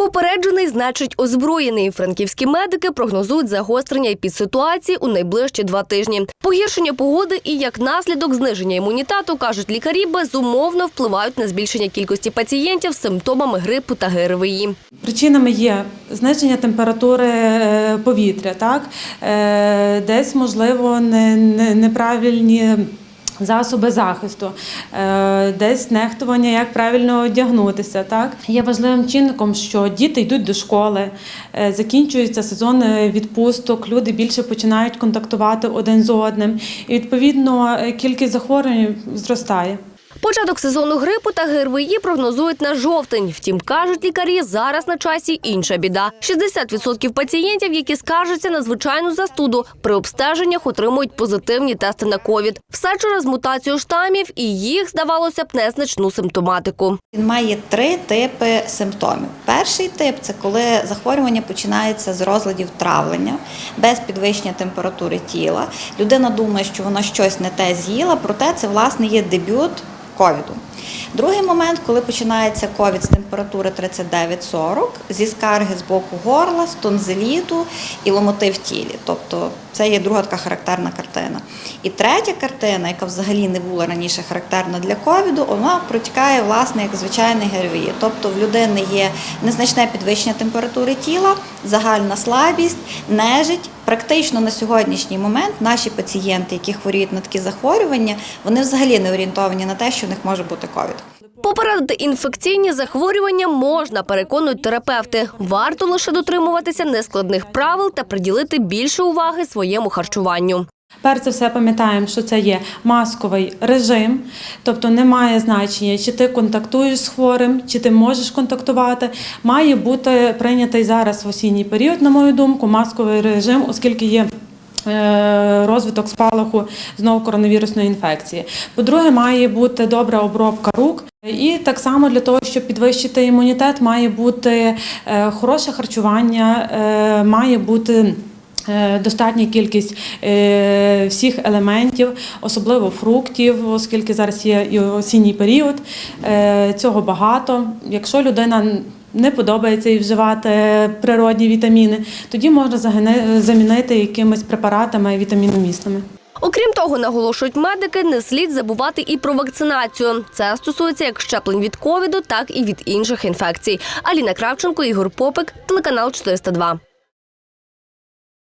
Попереджений значить озброєний. Франківські медики прогнозують загострення епідситуації у найближчі два тижні. Погіршення погоди і як наслідок зниження імунітету, кажуть лікарі, безумовно впливають на збільшення кількості пацієнтів з симптомами грипу та ГРВІ. Причинами є зниження температури е, повітря, так? Е, десь, можливо, не, не, неправильні засоби захисту, е, десь нехтування, як правильно одягнутися. Так? Є важливим чинником, що діти йдуть до школи, е, закінчується сезон е, відпусток, люди більше починають контактувати один з одним. І, відповідно, кількість захворювань зростає. Початок сезону грипу та ГРВІ прогнозують на жовтень. Втім, кажуть лікарі, зараз на часі інша біда. 60% пацієнтів, які скаржаться на звичайну застуду, при обстеженнях отримують позитивні тести на ковід. Все через мутацію штамів і їх, здавалося б, незначну симптоматику. Він має три типи симптомів. Перший тип це коли захворювання починається з розладів травлення, без підвищення температури тіла. Людина думає, що вона щось не те з'їла, проте це власне є дебют ковіду. Другий момент, коли починається ковід з температури 39-40, зі скарги з боку горла, з тонзиліту і ломоти в тілі. Тобто це є друга така характерна картина. І третя картина, яка взагалі не була раніше характерна для ковіду, вона протікає власне як звичайний ГРВІ. Тобто в людини є незначне підвищення температури тіла, загальна слабість, нежить. Практично на сьогоднішній момент наші пацієнти, які хворіють на такі захворювання, вони взагалі не орієнтовані на те, що в них може бути ковід. Попередити інфекційні захворювання можна, переконують терапевти. Варто лише дотримуватися нескладних правил та приділити більше уваги своєму харчуванню. Перш за все пам'ятаємо, що це є масковий режим, тобто немає значення, чи ти контактуєш з хворим, чи ти можеш контактувати. Має бути прийнятий зараз в осінній період, на мою думку, масковий режим, оскільки є. е, Розвиток спалаху знову коронавірусної інфекції. По-друге, має бути добра обробка рук. І так само для того, щоб підвищити імунітет, має бути е, хороше харчування, е, має бути Достатня кількість е, всіх елементів, особливо фруктів, оскільки зараз є і осінній період. Е, Цього багато. Якщо людина не подобається і вживати природні вітаміни, тоді можна замінити якимись препаратами і вітаміномісними. Окрім того, наголошують медики, не слід забувати і про вакцинацію. Це стосується як щеплень від ковіду, так і від інших інфекцій. Аліна Кравченко, Ігор Попик, телеканал 402.